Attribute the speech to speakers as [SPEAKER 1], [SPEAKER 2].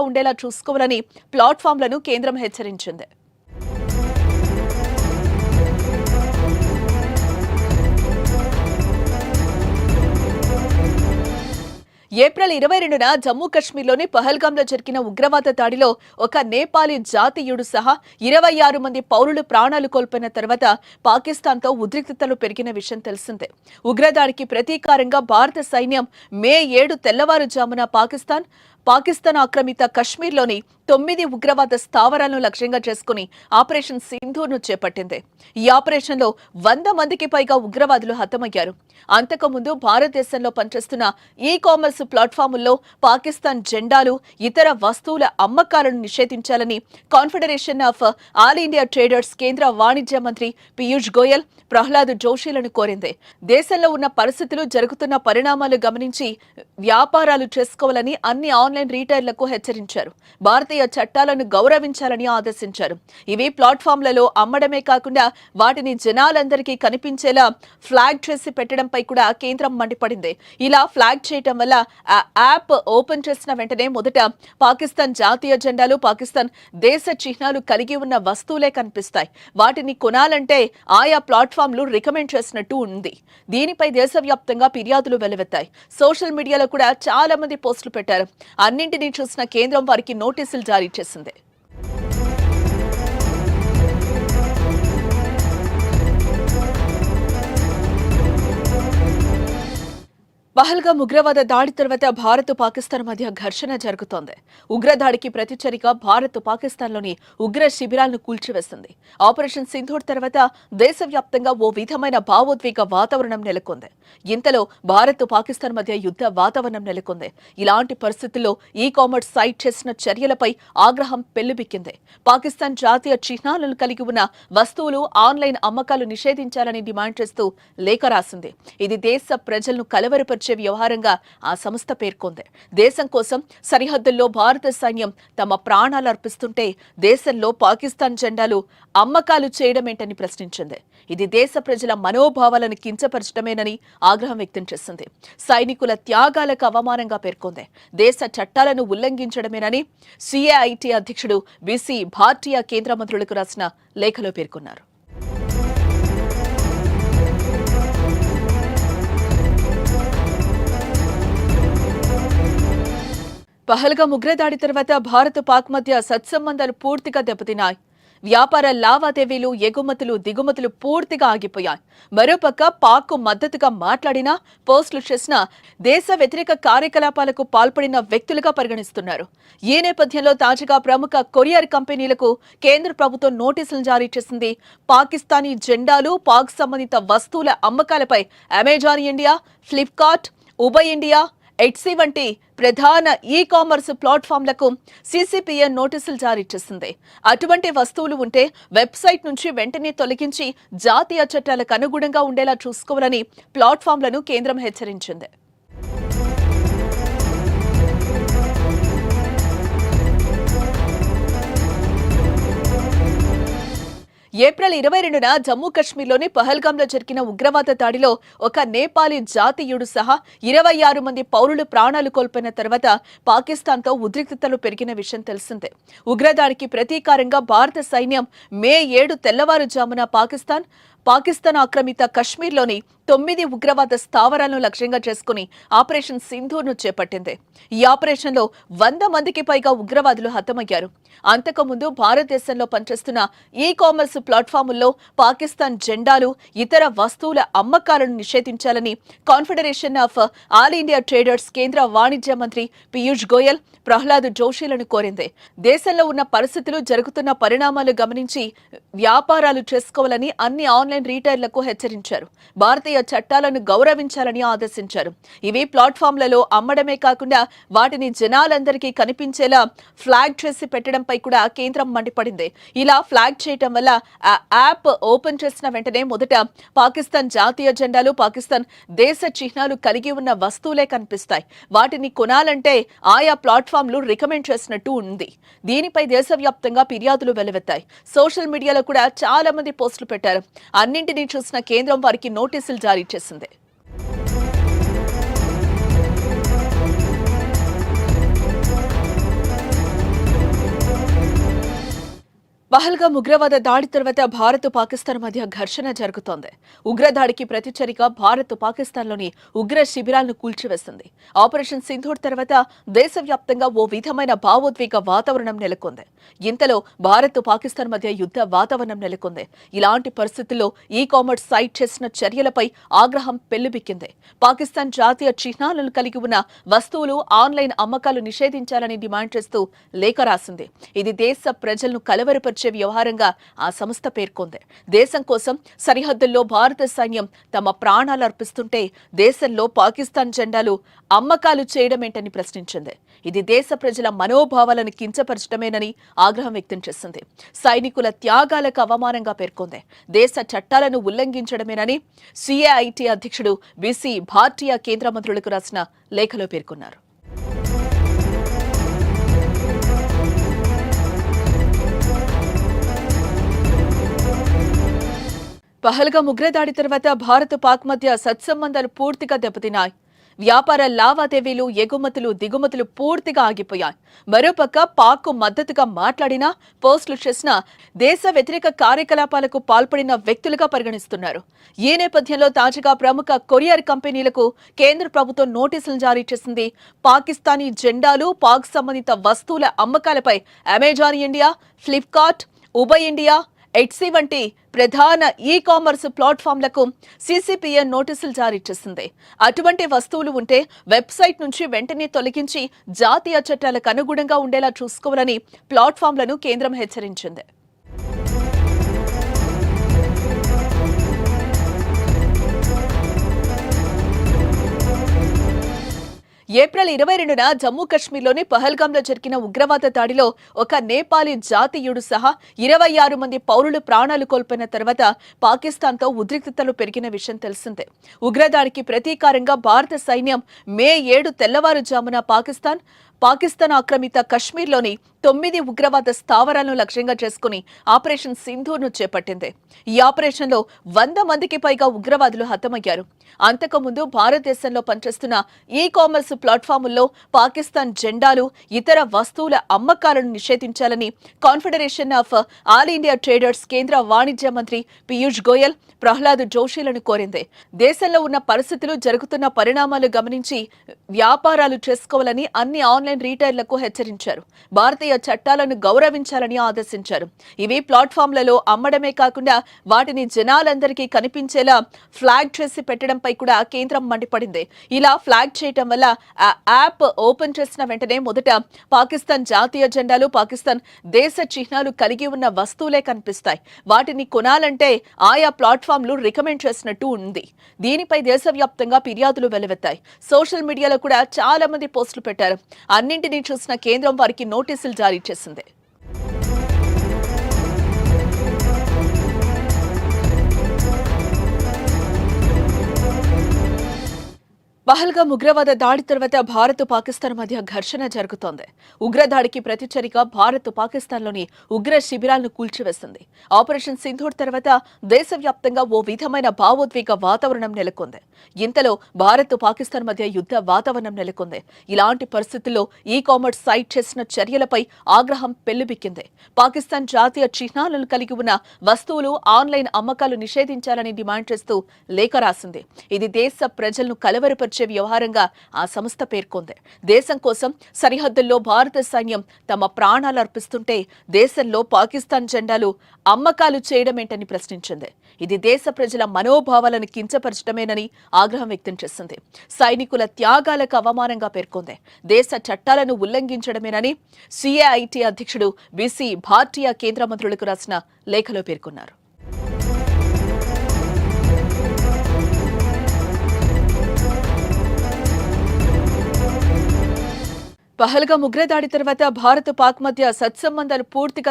[SPEAKER 1] ఉండేలా చూసుకోవాలని ప్లాట్ఫామ్లను కేంద్రం హెచ్చరించింది. ఏప్రిల్ ఇరవై రెండున జమ్మూ కాశ్మీర్లోని పహల్గాంలో జరిగిన ఉగ్రవాద దాడిలో ఒక నేపాలీ జాతీయుడు సహా ఇరవై ఆరు మంది పౌరులు ప్రాణాలు కోల్పోయిన తర్వాత పాకిస్తాన్తో ఉద్రిక్తతలు పెరిగిన విషయం తెలిసిందే. ఉగ్రదాడికి ప్రతీకారంగా భారత సైన్యం మే ఏడు తెల్లవారుజామున పాకిస్తాన్ పాకిస్తాన్ ఆక్రమిత కశ్మీర్లోని తొమ్మిది ఉగ్రవాద స్థావరాలను లక్ష్యంగా చేసుకుని ఆపరేషన్ సింధూర్ను చేపట్టింది. ఈ ఆపరేషన్లో వంద మందికి పైగా ఉగ్రవాదులు హతమయ్యారు. అంతకుముందు భారతదేశంలో పనిచేస్తున్న ఈ కామర్స్ ప్లాట్ఫాముల్లో పాకిస్తాన్ జెండాలు ఇతర వస్తువుల అమ్మకాలను నిషేధించాలని Confederation of All India Traders కేంద్ర వాణిజ్య మంత్రి పీయూష్ గోయల్ ప్రహ్లాద్ జోషిలను కోరింది. దేశంలో ఉన్న పరిస్థితులు జరుగుతున్న పరిణామాలు గమనించి వ్యాపారాలు చేసుకోవాలని అన్ని ఆన్ ఆన్లైన్ రీటైర్లకు హెచ్చరించారు. భారతీయ చట్టాలను గౌరవించాలని ఆదేశించారు. ఇవి ప్లాట్ఫామ్లలో అమ్మడమే కాకుండా వాటిని జనాలందరికీ కనిపించేలా ఫ్లాగ్ చేసి పెట్టడంపై కూడా కేంద్రం మండిపడింది. ఇలా ఫ్లాగ్ చేయటం వల్ల ఆ యాప్ ఓపెన్ చేసిన వెంటనే మొదట పాకిస్తాన్ జాతీయ జెండాలు పాకిస్తాన్ దేశ చిహ్నాలు కలిగి ఉన్న వస్తువులే కనిపిస్తాయి. వాటిని కొనాలంటే ఆయా ప్లాట్ఫామ్లు రికమెండ్ చేసినట్టు ఉంది. దీనిపై దేశవ్యాప్తంగా ఫిర్యాదులు వెలువెత్తాయి. సోషల్ మీడియాలో కూడా చాలా మంది పోస్టులు పెట్టారు. అన్నింటినీ చూసిన కేంద్రం వారికి నోటీసులు జారీ చేసింది. పహల్గా ఉగ్రవాద దాడి తర్వాత భారత్ పాకిస్తాన్ మధ్య ఘర్షణ జరుగుతోంది. ఉగ్రదాడికి ప్రతిచర్యగా భారత్ పాకిస్తాన్లోని ఉగ్ర శిబిరాలను కూల్చివేసింది. ఆపరేషన్ సింధూర్ తర్వాత దేశవ్యాప్తంగా ఓ విధమైన భావోద్వేగ వాతావరణం నెలకొంది. ఇంతలో భారత్ పాకిస్తాన్ మధ్య యుద్ధ వాతావరణం నెలకొంది. ఇలాంటి పరిస్థితుల్లో ఈ కామర్స్ సైట్ చేసిన చర్యలపై ఆగ్రహం పెల్లుబిక్కింది. పాకిస్తాన్ జాతీయ చిహ్నాలను కలిగి ఉన్న వస్తువులు ఆన్లైన్ అమ్మకాలు నిషేధించాలని డిమాండ్ చేస్తూ లేఖ రాసింది. ఇది దేశ ప్రజలను కలవరపరిచే వ్యవహారంగా ఆ సంస్థ పేర్కొంది. దేశం కోసం సరిహద్దుల్లో భారత సైన్యం తమ ప్రాణాలు అర్పిస్తుంటే దేశంలో పాకిస్తాన్ జెండాలు అమ్మకాలు చేయడమేంటని ప్రశ్నించింది. ఇది దేశ ప్రజల మనోభావాలను కించపరచడమేనని ఆగ్రహం వ్యక్తం చేసింది. సైనికుల త్యాగాలకు అవమానంగా పేర్కొంది. దేశ చట్టాలను ఉల్లంఘించడమేనని సిఏఐటి అధ్యక్షుడు బీసీ భారతీయ కేంద్ర మంత్రులకు రాసిన లేఖలో పేర్కొన్నారు. పహల్గా ఉగ్రదాడి తర్వాత భారత్ పాక్ మధ్య సత్సంబంధాలు పూర్తిగా దెబ్బతిన్నాయి. వ్యాపార లావాదేవీలు ఎగుమతులు దిగుమతులు పూర్తిగా ఆగిపోయాయి. మరోపక్క పాక్ మద్దతుగా మాట్లాడినా పోస్టులు చేసిన దేశ వ్యతిరేక కార్యకలాపాలకు పాల్పడిన వ్యక్తులుగా పరిగణిస్తున్నారు. ఈ నేపథ్యంలో తాజాగా ప్రముఖ కొరియర్ కంపెనీలకు కేంద్ర ప్రభుత్వం నోటీసులు జారీ చేసింది. పాకిస్తానీ జెండాలు పాక్ సంబంధిత వస్తువుల అమ్మకాలపై Amazon India Flipkart eBay India Etsy వంటి ప్రధాన ఈ కామర్స్ ప్లాట్ఫామ్లకు సీసీపీఏ నోటీసులు జారీ చేసింది. అటువంటి వస్తువులు ఉంటే వెబ్సైట్ నుంచి వెంటనే తొలగించి జాతీయ చట్టాలకు అనుగుణంగా ఉండేలా చూసుకోవాలని ప్లాట్ఫామ్లను కేంద్రం హెచ్చరించింది. ఏప్రిల్ ఇరవై రెండున జమ్మూ కాశ్మీర్లోని పహల్గాంలో జరిగిన ఉగ్రవాద దాడిలో ఒక నేపాలీ జాతీయుడు సహా ఇరవై ఆరు మంది పౌరులు ప్రాణాలు కోల్పోయిన తర్వాత పాకిస్తాన్తో ఉద్రిక్తతలు పెరిగిన విషయం తెలిసిందే. ఉగ్రదాడికి ప్రతీకారంగా భారత సైన్యం మే ఏడు తెల్లవారుజామున పాకిస్తాన్ పాకిస్తాన్ ఆక్రమిత కశ్మీర్లోని తొమ్మిది ఉగ్రవాద స్థావరాలను లక్ష్యంగా చేసుకుని ఆపరేషన్ సింధూర్ను చేపట్టింది. ఈ ఆపరేషన్లో వంద మందికి పైగా ఉగ్రవాదులు హతమయ్యారు. అంతకుముందు భారతదేశంలో పనిచేస్తున్న ఈ కామర్స్ ప్లాట్ఫాముల్లో పాకిస్తాన్ జెండాలు ఇతర వస్తువుల అమ్మకాలను నిషేధించాలని Confederation of All India Traders కేంద్ర వాణిజ్య మంత్రి పీయూష్ గోయల్ ప్రహ్లాద్ జోషిలను కోరింది. దేశంలో ఉన్న పరిస్థితులు జరుగుతున్న పరిణామాలు గమనించి వ్యాపారాలు చేసుకోవాలని అన్ని ఆన్లైన్ రీటైర్లకు హెచ్చరించారు. భారతీయ చట్టాలను గౌరవించాలని ఆదేశించారు. ఇవి ప్లాట్ఫామ్లలో అమ్మడమే కాకుండా వాటిని జనాలందరికీ కనిపించేలా ఫ్లాగ్ చేసి పెట్టడంపై కూడా కేంద్రం మండిపడింది. ఇలా ఫ్లాగ్ చేయటం వల్ల ఆ యాప్ ఓపెన్ చేసిన వెంటనే మొదట పాకిస్తాన్ జాతీయ జెండాలు పాకిస్తాన్ దేశ చిహ్నాలు కలిగి ఉన్న వస్తువులే కనిపిస్తాయి. వాటిని కొనాలంటే ఆయా ప్లాట్ఫామ్లు రికమెండ్ చేసినట్టు ఉంది. దీనిపై దేశవ్యాప్తంగా ఫిర్యాదులు వెలువెత్తాయి. సోషల్ మీడియాలో కూడా చాలా మంది పోస్టులు పెట్టారు. అన్నింటినీ చూసిన కేంద్రం వారికి నోటీసులు జారీ చేసింది. పహల్గా ఉగ్రవాద దాడి తర్వాత భారత్ పాకిస్తాన్ మధ్య ఘర్షణ జరుగుతోంది. ఉగ్రదాడికి ప్రతిచర్యగా భారత్ పాకిస్తాన్లోని ఉగ్ర శిబిరాలను కూల్చివేసింది. ఆపరేషన్ సింధూర్ తర్వాత దేశవ్యాప్తంగా ఓ విధమైన భావోద్వేగ వాతావరణం నెలకొంది. ఇంతలో భారత్ పాకిస్తాన్ మధ్య యుద్ధ వాతావరణం నెలకొంది. ఇలాంటి పరిస్థితుల్లో ఈ కామర్స్ సైట్ చేసిన చర్యలపై ఆగ్రహం పెల్లుబిక్కింది పాకిస్తాన్ జాతీయ చిహ్నాలను కలిగి ఉన్న వస్తువులు ఆన్లైన్ అమ్మకాలు నిషేధించాలని డిమాండ్ చేస్తూ లేఖ రాసింది. ఇది దేశ ప్రజలను కలవరపరిచి వ్యవహారంగా ఆ సంస్థ పేర్కొంది. దేశం కోసం సరిహద్దుల్లో భారత సైన్యం తమ ప్రాణాలు అర్పిస్తుంటే దేశంలో పాకిస్తాన్ జెండాలు అమ్మకాలు చేయడమేంటని ప్రశ్నించింది. ఇది దేశ ప్రజల మనోభావాలను కించపరచడమేనని ఆగ్రహం వ్యక్తం చేసింది. సైనికుల త్యాగాలకు అవమానంగా పేర్కొంది. దేశ చట్టాలను ఉల్లంఘించడమేనని సిఏఐటి అధ్యక్షుడు బీసీ భారతీయ కేంద్ర మంత్రులకు రాసిన లేఖలో పేర్కొన్నారు. పహల్గా ఉగ్రదాడి తర్వాత భారత్ పాక్ మధ్య సత్సంబంధాలు పూర్తిగా దెబ్బతిన్నాయి. వ్యాపార లావాదేవీలు ఎగుమతులు దిగుమతులు పూర్తిగా ఆగిపోయాయి. మరోపక్క పాక్ మద్దతుగా మాట్లాడినా పోస్టులు చేసిన దేశ వ్యతిరేక కార్యకలాపాలకు పాల్పడిన వ్యక్తులుగా పరిగణిస్తున్నారు. ఈ నేపథ్యంలో తాజాగా ప్రముఖ కొరియర్ కంపెనీలకు కేంద్ర ప్రభుత్వం నోటీసులు జారీ చేసింది. పాకిస్తానీ జెండాలు పాక్ సంబంధిత వస్తువుల అమ్మకాలపై Amazon India Flipkart eBay India Etsy వంటి ప్రధాన ఈ కామర్స్ ప్లాట్ఫామ్లకు సీసీపీఎన్ నోటీసులు జారీ చేసింది. అటువంటి వస్తువులు ఉంటే వెబ్సైట్ నుంచి వెంటనే తొలగించి జాతీయ చట్టాలకు అనుగుణంగా ఉండేలా చూసుకోవాలని ప్లాట్ఫామ్లను కేంద్రం హెచ్చరించింది. ఏప్రిల్ ఇరవై రెండున జమ్మూ కశ్మీర్లోని పహల్గాంలో జరిగిన ఉగ్రవాద దాడిలో ఒక నేపాలీ జాతీయుడు సహా ఇరవై ఆరు మంది పౌరులు ప్రాణాలు కోల్పోయిన తర్వాత పాకిస్తాన్తో ఉద్రిక్తతలు పెరిగిన విషయం తెలిసిందే. ఉగ్రదాడికి ప్రతీకారంగా భారత సైన్యం మే ఏడు తెల్లవారుజామున పాకిస్తాన్ పాకిస్తాన్ ఆక్రమిత కశ్మీర్లోని తొమ్మిది ఉగ్రవాద స్థావరాలను లక్ష్యంగా చేసుకుని ఆపరేషన్ సింధూర్ను చేపట్టింది. ఈ ఆపరేషన్లో వంద మందికి పైగా ఉగ్రవాదులు హతమయ్యారు. అంతకుముందు భారతదేశంలో పనిచేస్తున్న ఈ కామర్స్ ప్లాట్ఫాముల్లో పాకిస్తాన్ జెండాలు ఇతర వస్తువుల అమ్మకాలను నిషేధించాలని Confederation of All India Traders కేంద్ర వాణిజ్య మంత్రి పీయూష్ గోయల్ ప్రహ్లాద్ జోషిలను కోరింది. దేశంలో ఉన్న పరిస్థితులు జరుగుతున్న పరిణామాలు గమనించి వ్యాపారాలు చేసుకోవాలని అన్ని ఆన్లైన్ రీటైర్లకు హెచ్చరించారు. భారతీయ చట్టాలను గౌరవించాలని ఆదేశించారు. ఇవి ప్లాట్ఫామ్లలో అమ్మడమే కాకుండా వాటిని జనాలందరికీ కనిపించేలా ఫ్లాగ్ చేసి పెట్టడంపై కూడా కేంద్రం మండిపడింది. ఇలా ఫ్లాగ్ చేయటం వల్ల ఆ యాప్ ఓపెన్ చేసిన వెంటనే మొదట పాకిస్తాన్ జాతీయ జెండాలు పాకిస్తాన్ దేశ చిహ్నాలు కలిగి ఉన్న వస్తువులే కనిపిస్తాయి. వాటిని కొనాలంటే ఆయా ప్లాట్ఫామ్లు రికమెండ్ చేసినట్టు ఉంది. దీనిపై దేశవ్యాప్తంగా ఫిర్యాదులు వెలువెత్తాయి. సోషల్ మీడియాలో కూడా చాలా మంది పోస్టులు పెట్టారు. అన్నింటినీ చూసిన కేంద్రం వారికి నోటీసులు జారీ చేసింది. పహల్గా ఉగ్రవాద దాడి తర్వాత భారత్ పాకిస్తాన్ మధ్య ఘర్షణ జరుగుతోంది. ఉగ్రదాడికి ప్రతిచర్యగా భారత్ పాకిస్తాన్లోని ఉగ్ర శిబిరాలను కూల్చివేసింది. ఆపరేషన్ సింధూర్ తర్వాత దేశవ్యాప్తంగా ఓ విధమైన భావోద్వేగ వాతావరణం నెలకొంది. ఇంతలో భారత్ పాకిస్తాన్ మధ్య యుద్ధ వాతావరణం నెలకొంది. ఇలాంటి పరిస్థితుల్లో ఈ కామర్స్ సైట్ చేసిన చర్యలపై ఆగ్రహం పెల్లుబిక్కింది. పాకిస్తాన్ జాతీయ చిహ్నాలను కలిగి ఉన్న వస్తువులు ఆన్లైన్ అమ్మకాలు నిషేధించాలని డిమాండ్ చేస్తూ లేఖ రాసింది. ఇది దేశ ప్రజలను కలవరపరిచే వ్యవహారంగా ఆ సంస్థ పేర్కొంది. దేశం కోసం సరిహద్దుల్లో భారత సైన్యం తమ ప్రాణాలు అర్పిస్తుంటే దేశంలో పాకిస్తాన్ జెండాలు అమ్మకాలు చేయడమేంటని ప్రశ్నించింది. ఇది దేశ ప్రజల మనోభావాలను కించపరచడమేనని ఆగ్రహం వ్యక్తం చేసింది. సైనికుల త్యాగాలకు అవమానంగా పేర్కొంది. దేశ చట్టాలను ఉల్లంఘించడమేనని సిఏఐటి అధ్యక్షుడు బీసీ భారతీయ కేంద్ర మంత్రులకు రాసిన లేఖలో పేర్కొన్నారు. పహల్గా ఉగ్రదాడి తర్వాత భారత్ పాక్ మధ్య సత్సంబంధాలు పూర్తిగా